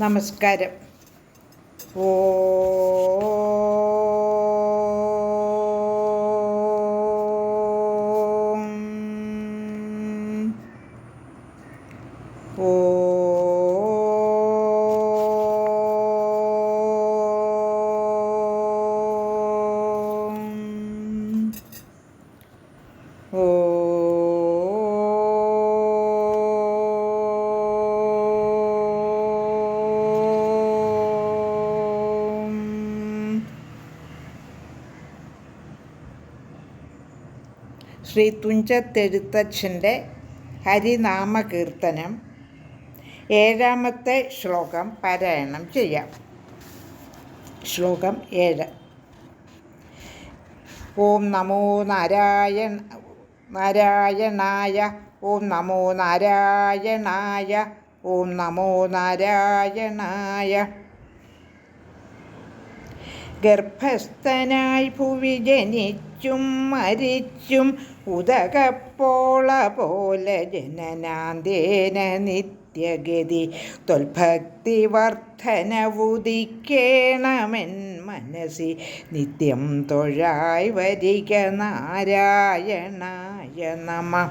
നമസ്കാരം. ഓ ശ്രീ തുഞ്ചത്തെഴുത്തച്ഛന്റെ ഹരിനാമകീർത്തനം ഏഴാമത്തെ ശ്ലോകം പാരായണം ചെയ്യാം. ശ്ലോകം ഏഴ്. ഓം നമോ നാരായണ നാരായണായ ഓം നമോ നാരായണായ ഓം നമോ നാരായണായ. ഗർഭസ്ഥനായി ഭുവി ജനിച്ചും മരിച്ചും ഉദകപ്പോള പോലെ ജനനാന്തേന നിത്യഗതി. തൊൽഭക്തി വർദ്ധനവുദിക്കേണമെൻ മനസ്സി. നിത്യം തൊഴായി വരിക നാരായണായ നമ.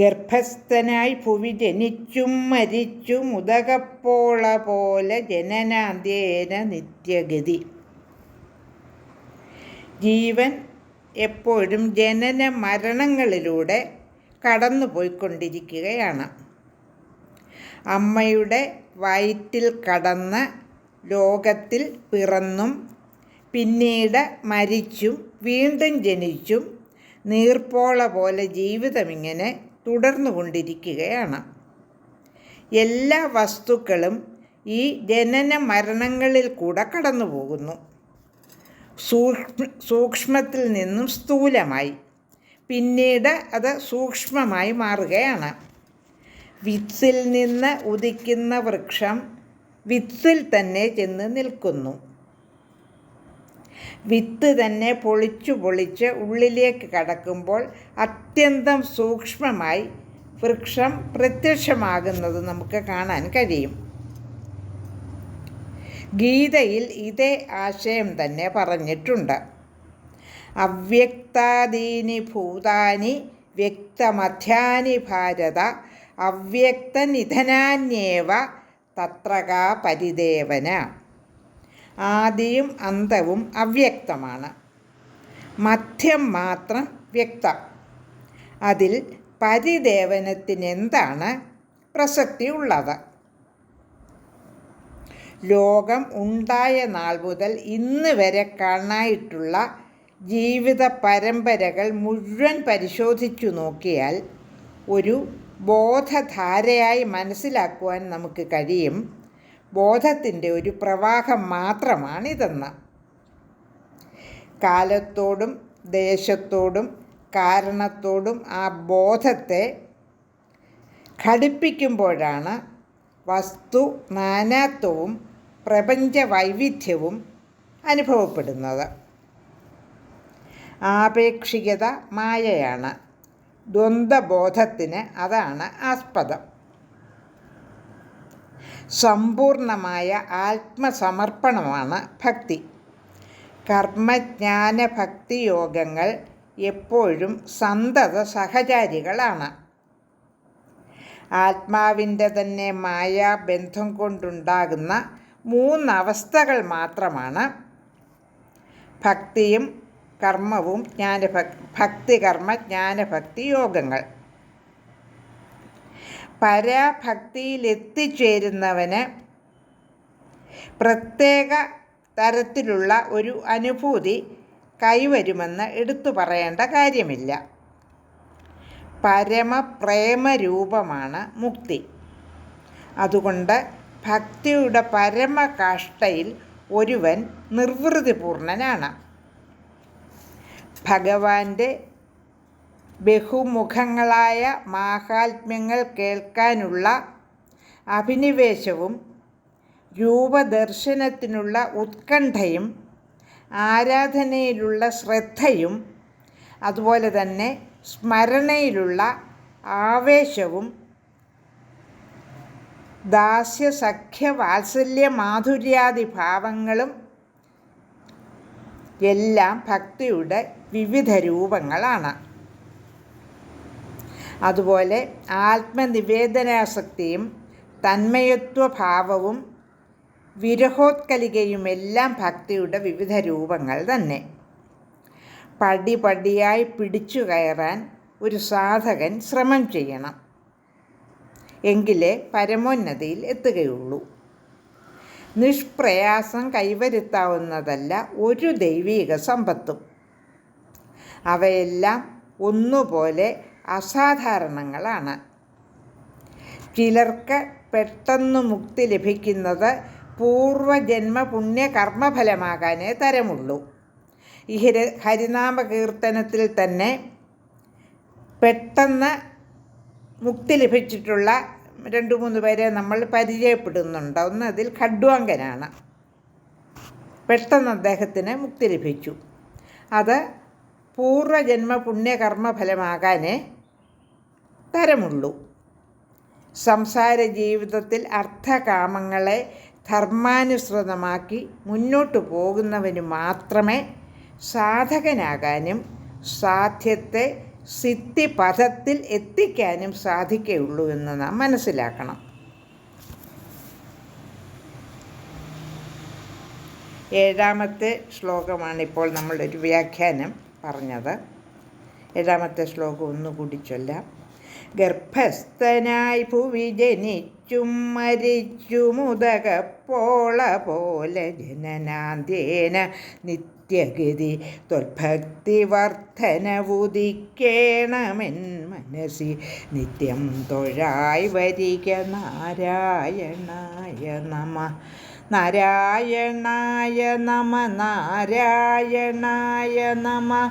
ഗർഭസ്ഥനായി ഭുവി ജനിച്ചും മരിച്ചും ഉദകപ്പോള പോലെ ജനനാന്ത്യേന നിത്യഗതി. ജീവൻ എപ്പോഴും ജനന മരണങ്ങളിലൂടെ കടന്നു പോയിക്കൊണ്ടിരിക്കുകയാണ് അമ്മയുടെ വയറ്റിൽ കടന്ന് ലോകത്തിൽ പിറന്നും പിന്നീട് മരിച്ചും വീണ്ടും ജനിച്ചും നീർപ്പോള പോലെ ജീവിതമിങ്ങനെ തുടർന്നു കൊണ്ടിരിക്കുകയാണ് എല്ലാ വസ്തുക്കളും ഈ ജനന മരണങ്ങളിൽ കൂടെ കടന്നു പോകുന്നു സൂക്ഷ്മ സൂക്ഷ്മത്തിൽ നിന്നും സ്ഥൂലമായി. പിന്നീട് അത് സൂക്ഷ്മമായി മാറുകയാണ്. വിത്തിൽ നിന്ന് ഉദിക്കുന്ന വൃക്ഷം വിത്തിൽ തന്നെ ചെന്ന് നിൽക്കുന്നു. വിത്ത് തന്നെ പൊളിച്ചു പൊളിച്ച് ഉള്ളിലേക്ക് കടക്കുമ്പോൾ അത്യന്തം സൂക്ഷ്മമായി വൃക്ഷം പ്രത്യക്ഷമാകുന്നത് നമുക്ക് കാണാൻ കഴിയും. ഗീതയിൽ ഇതേ ആശയം തന്നെ പറഞ്ഞിട്ടുണ്ട്. അവ്യക്താദീനി ഭൂതാനി വ്യക്തമധ്യാനി ഭാരത അവ്യക്തനിധനാന്യേവ തത്രകാ പരിദേവന. ആദിയും അന്തവും അവ്യക്തമാണ്. മധ്യം മാത്രം വ്യക്തം. അതിൽ പരിദേവനത്തിനെന്താണ് പ്രസക്തി ഉള്ളത്? ലോകം ഉണ്ടായ നാൾ മുതൽ ഇന്ന് വരെ കാണായിട്ടുള്ള ജീവിത പരമ്പരകൾ മുഴുവൻ പരിശോധിച്ചു നോക്കിയാൽ ഒരു ബോധധാരയായി മനസ്സിലാക്കുവാൻ നമുക്ക് കഴിയും. ബോധത്തിന്റെ ഒരു പ്രവാഹം മാത്രമാണിതെന്ന്. കാലത്തോടും ദേശത്തോടും കാരണത്തോടും ആ ബോധത്തെ ഘടിപ്പിക്കുമ്പോഴാണ് വസ്തു നാനാത്വവും പ്രപഞ്ച വൈവിധ്യവും അനുഭവപ്പെടുന്നത്. ആപേക്ഷികത മായയാണ്. ദ്വന്ദ്ബോധത്തിന് അതാണ് ആസ്പദം. സമ്പൂർണമായ ആത്മസമർപ്പണമാണ് ഭക്തി. കർമ്മജ്ഞാന ഭക്തി യോഗങ്ങൾ എപ്പോഴും സന്തത സഹചാരികളാണ്. ആത്മാവിന്റെ തന്നെ മായാബന്ധം കൊണ്ടുണ്ടാകുന്ന മൂന്നവസ്ഥകൾ മാത്രമാണ്. ഭക്തിയും കർമ്മവും ജ്ഞാനഭക് ഭക്തി കർമ്മ ജ്ഞാനഭക്തി യോഗങ്ങൾ. പരാഭക്തിയിലെത്തിച്ചേരുന്നവന് പ്രത്യേക തരത്തിലുള്ള ഒരു അനുഭൂതി കൈവരുമെന്ന് എടുത്തു പറയേണ്ട കാര്യമില്ല. പരമപ്രേമരൂപമാണ് മുക്തി. അതുകൊണ്ട് ഭക്തിയുടെ പരമകാഷ്ഠയിൽ ഒരുവൻ നിർവൃതിപൂർണനാണ്. ഭഗവാന്റെ ബഹുമുഖങ്ങളായ മാഹാത്മ്യങ്ങൾ കേൾക്കാനുള്ള അഭിനിവേശവും രൂപദർശനത്തിനുള്ള ഉത്കണ്ഠയും ആരാധനയിലുള്ള ശ്രദ്ധയും അതുപോലെ തന്നെ സ്മരണയിലുള്ള ആവേശവും ദാസ്യ സഖ്യ വാത്സല്യ മാധുര്യാദി ഭാവങ്ങളും എല്ലാം ഭക്തിയുടെ വിവിധ രൂപങ്ങളാണ്. അതുപോലെ ആത്മനിവേദനാസക്തിയും തന്മയത്വഭാവവും വിരഹോത്കലികയുമെല്ലാം ഭക്തിയുടെ വിവിധ രൂപങ്ങൾ തന്നെ. പടി പടിയായി പിടിച്ചു കയറാൻ ഒരു സാധകൻ ശ്രമം ചെയ്യണം. എങ്കിലേ പരമോന്നതിയിൽ എത്തുകയുള്ളൂ. നിഷ്പ്രയാസം കൈവരുത്താവുന്നതല്ല ഒരു ദൈവീക സമ്പത്തും. അവയെല്ലാം ഒന്നുപോലെ അസാധാരണങ്ങളാണ്. ചിലർക്ക് പെട്ടെന്ന് മുക്തി ലഭിക്കുന്നത് പൂർവജന്മ പുണ്യകർമ്മഫലമാകാനേ തരമുള്ളൂ. ഈ ഹരി ഹരിനാമ കീർത്തനത്തിൽ തന്നെ പെട്ടെന്ന് മുക്തി ലഭിച്ചിട്ടുള്ള രണ്ട് മൂന്ന് പേരെ നമ്മൾ പരിചയപ്പെടുന്നുണ്ട്. ഒന്ന് അതിൽ ഖഡ്വാങ്കനാണ്. പെട്ടെന്ന് അദ്ദേഹത്തിന് മുക്തി ലഭിച്ചു. അത് പൂർവജന്മ പുണ്യകർമ്മ ഫലമാകാനേ തരമുള്ളൂ സംസാര ജീവിതത്തിൽ അർത്ഥകാമങ്ങളെ ധർമാനുസൃതമാക്കി മുന്നോട്ടു പോകുന്നവന് മാത്രമേ സാധകനാകാനും സാധ്യത്തെ സിദ്ധിപഥത്തിൽ എത്തിക്കാനും സാധിക്കുകയുള്ളൂ എന്ന് നാം മനസ്സിലാക്കണം. ഏഴാമത്തെ ശ്ലോകമാണ് ഇപ്പോൾ നമ്മളൊരു വ്യാഖ്യാനം പറഞ്ഞത്. ഏഴാമത്തെ ശ്ലോകം ഒന്നുകൂടി ചൊല്ലാം. ഗർഭസ്ഥനായി ഭുവി ജനിച്ചും മരിച്ചുമുതകപ്പോള പോലെ ജനനാന്ത്യേന നിത്യഗതി തൊൽഭക്തി വർധനവുദിക്കേണമെൻ മനസ്സി. നിത്യം തൊഴായി വരിക നാരായണായ നമ. നാരായണായ നമ നാരായണായ നമ.